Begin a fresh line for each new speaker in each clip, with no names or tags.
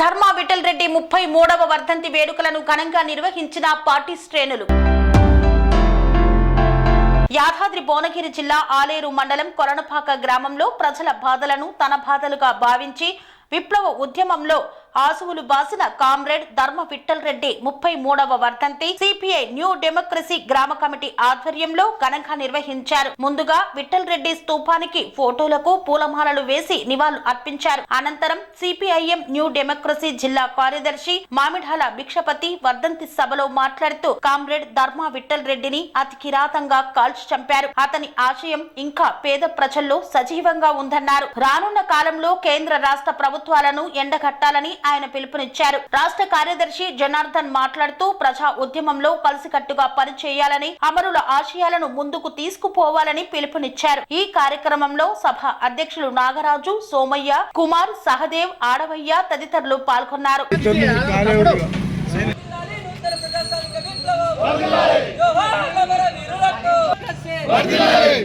ధర్మా విఠల్ రెడ్డి ముప్పై మూడవ వర్ధంతి వేడుకలను ఘనంగా నిర్వహించిన పార్టీ శ్రేణులు. యాదాద్రి భువనగిరి జిల్లా ఆలేరు మండలం కొరణపాక గ్రామంలో ప్రజల బాధలను తన బాధలుగా భావించి విప్లవ ఉద్యమంలో ఆసువులు బాసిన కామ్రేడ్ ధర్మ విఠల్ రెడ్డి ముప్పై మూడవ వర్ధంతి సిపిఐ న్యూ డెమోక్రసీ గ్రామ కమిటీ ఆధ్వర్యంలో ఘనంగా నిర్వహించారు. ముందుగా విఠల్ రెడ్డి స్తూపానికి ఫోటోలకు పూలమాలలు వేసి నివాళులు అర్పించారు. అనంతరం సిపిఐఎం న్యూ డెమోక్రసీ జిల్లా కార్యదర్శి మామిడాల భిక్షపతి వర్ధంతి సభలో మాట్లాడుతూ కామ్రేడ్ ధర్మ విఠల్ రెడ్డిని అతి కిరాతంగా కాల్చి చంపారు. అతని ఆశయం ఇంకా పేద ప్రజల్లో సజీవంగా ఉందన్నారు. రానున్న కాలంలో కేంద్ర రాష్ట్ర ప్రభుత్వాలను ఎండగట్టాలని ఆయన పిలుపునిచ్చారు. రాష్ట్ర కార్యదర్శి జనార్దన్ మాట్లాడుతూ ప్రజా ఉద్యమంలో కలిసికట్టుగా పనిచేయాలని అమరుల ఆశయాలను ముందుకు తీసుకుపోవాలని పిలుపునిచ్చారు. ఈ కార్యక్రమంలో సభ అధ్యక్షులు నాగరాజు సోమయ్య కుమార్ సహదేవ్ ఆడవయ్య తదితరులు పాల్గొన్నారు.
వర్ధిల్లాలి!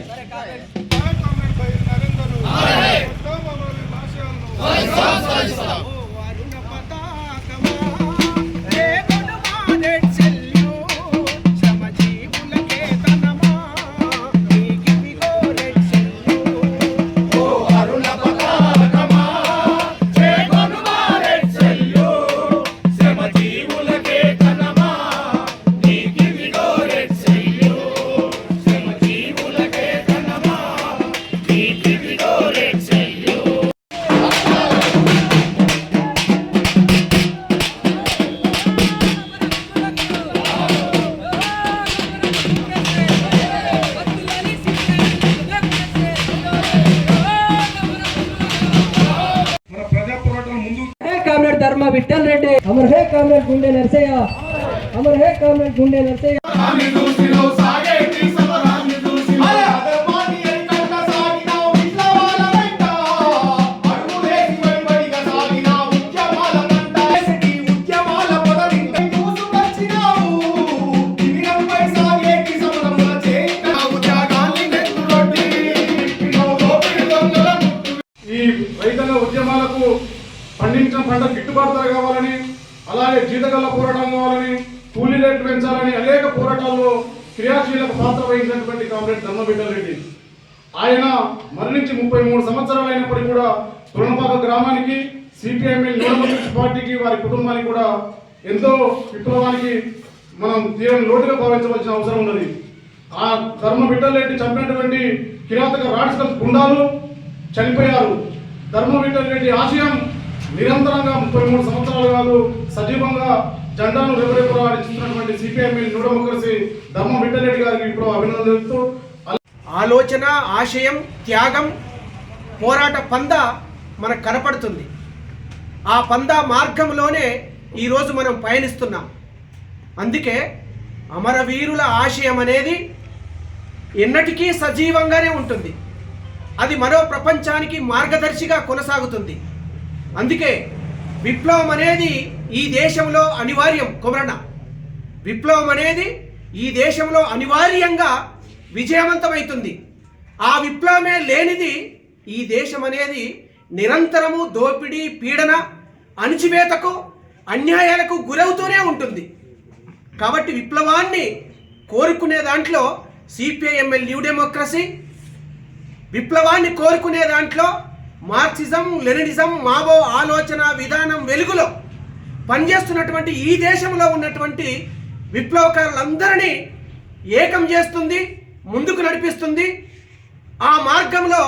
कामरेड गुंडे नरसैया अमर है कामरेड गुंडे
नरसय्या అలాగే జీతగల్ల పోరాటం కావాలని కూలీ రేట్లు పెంచాలని అనేక పోరాటాల్లో క్రియాశీలక పాత్ర వహించినటువంటి కామ్రేడ్ ధర్మబిడ్డారెడ్డి ఆయన మరణించి ముప్పై మూడు సంవత్సరాలు అయినప్పటికీ కూడా తృణపాక గ్రామానికి సిపిఎంఎల్ న్యూడెమోక్రసీ పార్టీకి వారి కుటుంబానికి కూడా ఎంతో విప్లవానికి మనం తీరని లోటుగా భావించవలసిన అవసరం ఉన్నది. ఆ ధర్మ బిడ్డల్ చంపినటువంటి కిరాతక రాక్షస గుండాలు చనిపోయారు. ధర్మ బిడ్డల్ ఆశయం నిరంతరంగా ముప్పై మూడు సంవత్సరాలు కాదు సజీవంగా జెండాను రెవరెవరాడిస్తున్నటువంటి సిపిఎంఎల్ న్యూడెమోక్రసీ ధర్మ బిడ్డల్ రెడ్డి గారికి ఇప్పుడు అభినందన
ఆలోచన ఆశయం త్యాగం పోరాట పంద మనకు కనపడుతుంది. ఆ పంద మార్గంలోనే ఈరోజు మనం పయనిస్తున్నాం. అందుకే అమరవీరుల ఆశయం అనేది ఎన్నటికీ సజీవంగానే ఉంటుంది. అది మరో ప్రపంచానికి మార్గదర్శిగా కొనసాగుతుంది. అందుకే విప్లవం అనేది ఈ దేశంలో అనివార్యం కుమరణ విప్లవం అనేది ఈ దేశంలో అనివార్యంగా విజయవంతమవుతుంది ఆ విప్లవమే లేనిది ఈ దేశం అనేది నిరంతరము దోపిడీ పీడన అణిచివేతకు అన్యాయాలకు గురవుతూనే ఉంటుంది. కాబట్టి విప్లవాన్ని కోరుకునే దాంట్లో సిపిఐఎంఎల్ న్యూ డెమోక్రసీ విప్లవాన్ని కోరుకునే దాంట్లో మార్క్సిజం లెనినిజం మావో ఆలోచన విధానం వెలుగులో పనిచేస్తున్నటువంటి ఈ దేశంలో ఉన్నటువంటి విప్లవకారులందరినీ ఏకం చేస్తుంది ముందుకు నడిపిస్తుంది ఆ మార్గంలో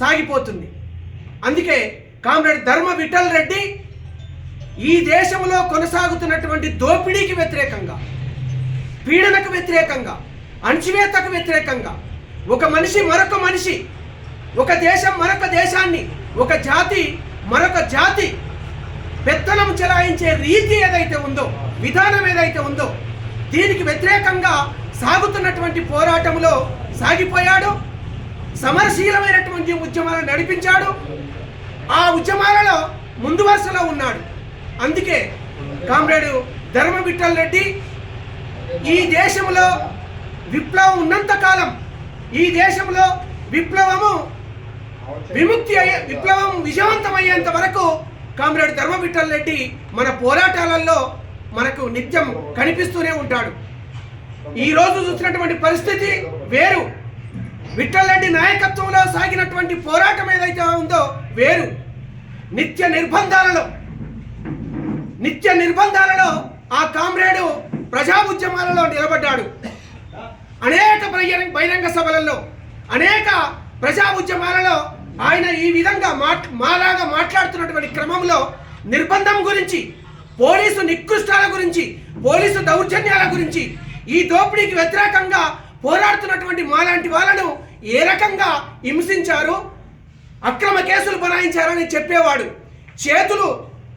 సాగిపోతుంది. అందుకే కామ్రేడ్ ధర్మ విఠల్ రెడ్డి ఈ దేశంలో కొనసాగుతున్నటువంటి దోపిడీకి వ్యతిరేకంగా పీడనకు వ్యతిరేకంగా అణచివేతకు వ్యతిరేకంగా ఒక మనిషి మరొక మనిషి ఒక దేశం మరొక దేశాన్ని ఒక జాతి మరొక జాతి పెత్తనం చెలాయించే రీతి ఏదైతే ఉందో విధానం ఏదైతే ఉందో దీనికి వ్యతిరేకంగా సాగుతున్నటువంటి పోరాటంలో సాగిపోయాడు సమరశీలమైనటువంటి ఉద్యమాలను నడిపించాడు ఆ ఉద్యమాలలో ముందు వరుసలో ఉన్నాడు. అందుకే కామ్రేడు ధర్మ విఠల్ రెడ్డి ఈ దేశంలో విప్లవం ఉన్నంత కాలం ఈ దేశంలో విప్లవము విముక్తి అయ్యే విప్లవం విజయవంతమయ్యేంత వరకు కామ్రేడ్ ధర్మవిఠల్ రెడ్డి మన పోరాటాలలో మనకు నిత్యం కనిపిస్తూనే ఉంటాడు. ఈ రోజు చూసినటువంటి పరిస్థితి వేరు. విఠల్ రెడ్డి నాయకత్వంలో సాగినటువంటి పోరాటం ఏదైతే ఉందో వేరు. నిత్య నిర్బంధాలలో నిత్య నిర్బంధాలలో ఆ కామ్రేడు ప్రజా ఉద్యమాలలో నిలబడ్డాడు. అనేక బహిరంగ బహిరంగ సభలలో అనేక ప్రజా ఉద్యమాలలో ఆయన ఈ విధంగా మాట్ మాలాగా మాట్లాడుతున్నటువంటి క్రమంలో నిర్బంధం గురించి పోలీసు నికృష్టాల గురించి పోలీసు దౌర్జన్యాల గురించి ఈ దోపిడీకి వ్యతిరేకంగా పోరాడుతున్నటువంటి మాలాంటి వాళ్ళను ఏ రకంగా హింసించారు అక్రమ కేసులు బనాయించారని చెప్పేవాడు. చేతులు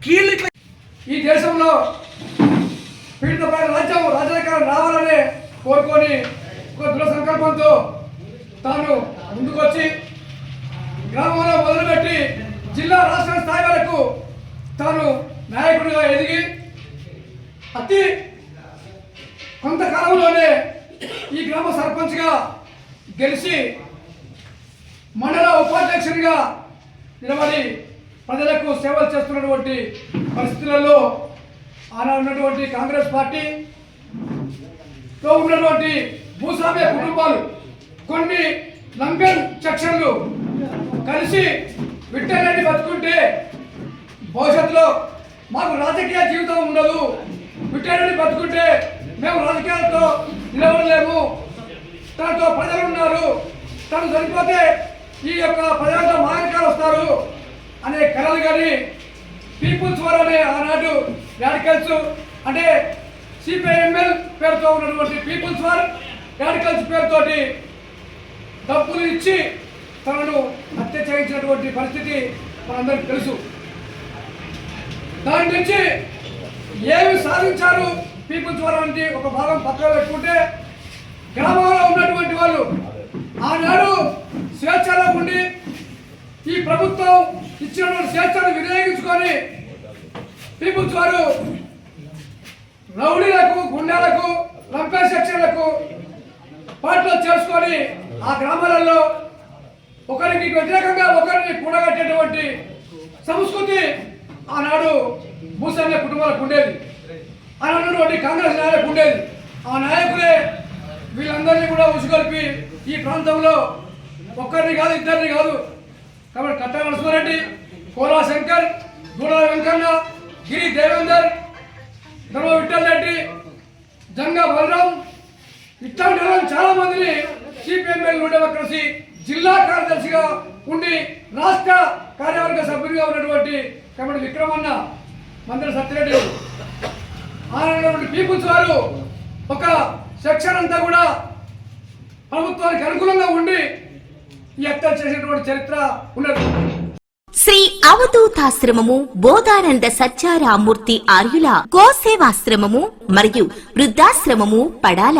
కీళ్ళు
ఈ దేశంలో పీడితమైన రాజ్యం రాజాధికారం రావాలనే కోరుకొని ఒక దృఢ సంకల్పంతో తాను ముందుకొచ్చి గ్రామంలో మొదలుపెట్టి జిల్లా రాష్ట్ర స్థాయి వరకు తాను నాయకుడిగా ఎదిగి అతి కొంతకాలంలోనే ఈ గ్రామ సర్పంచ్గా గెలిచి మండల ఉపాధ్యక్షునిగా నిలబడి ప్రజలకు సేవలు చేస్తున్నటువంటి పరిస్థితులలో ఆనాడు ఉన్నటువంటి కాంగ్రెస్ పార్టీతో ఉన్నటువంటి భూస్వామ్య కుటుంబాలు కొన్ని లంపెన్ సెక్షన్లు కలిసి విట్టరెడ్డి బతుకుంటే భవిష్యత్తులో మాకు రాజకీయ జీవితం ఉండదు. విట్టరెడ్డి బతుకుంటే మేము రాజకీయాలతో నిలబడలేము. తనతో ప్రజలు ఉన్నారు. తను చనిపోతే ఈ యొక్క ప్రజలతో మాయకాలు వస్తారు అనే కళలు కానీ పీపుల్స్ వార్ అనే ఆనాడు రాడికల్స్ అంటే సిపిఐఎంఎల్ పేరుతో ఉన్నటువంటి పీపుల్స్ వర్ రాడికల్స్ పేరుతోటి డబ్బులు ఇచ్చి తనను హత్య చేయించినటువంటి పరిస్థితి మనందరికీ తెలుసు. దాని నుంచి ఏమి సాధించారు పీపుల్స్ వార్ ఒక భాగం పక్కన పెట్టుకుంటే గ్రామంలో ఉన్నటువంటి వాళ్ళు ఆనాడు స్వేచ్ఛలో ఉండి ఈ ప్రభుత్వం ఇచ్చినటువంటి స్వేచ్ఛను వినియోగించుకొని పీపుల్స్ వారు రౌడీలకు గుండాలకు లంపే సెక్షన్లకు పార్టీలో చేసుకొని ఆ గ్రామాలలో ఒకరికి వ్యతిరేకంగా ఒకరిని కూడగట్టేటువంటి సంస్కృతి ఆనాడు భూస్వామ్య కుటుంబాలకు ఉండేది. ఆనాడు కాంగ్రెస్ నాయకులకు ఉండేది. ఆ నాయకులే వీళ్ళందరినీ కూడా ఉసుగొల్పి ఈ ప్రాంతంలో ఒక్కరిని కాదు ఇద్దరిని కాదు. కాబట్టి కట్టా నరసింహారెడ్డి కోలా శంకర్ దూడ వెంకన్న గిరి దేవేందర్ ధర్మ విఠల్ రెడ్డి జంగా బలరాం ఇట్లాంటి వాళ్ళని చాలా మందిని సిపిఎంఎల్ నుండి కలిసి జిల్లా కార్యదర్శిగా ఉండి రాష్ట్ర కార్యవర్గ సభ్యుడిగా ఉన్నటువంటి కమిటీ విక్రమన్న మంత్రి సత్యరెడ్డి ఆనటువంటి పీపుల్స్ వారు ఒక సెక్షన్ అంతా కూడా ప్రభుత్వానికి అనుకూలంగా ఉండి ఈ హత్యలు చేసినటువంటి చరిత్ర ఉన్నది.
శ్రీ అవధూతాశ్రమము బోధానంద సత్యారామూర్తి ఆర్యుల గోసేవాశ్రమము మరియు వృద్ధాశ్రమము పడాల.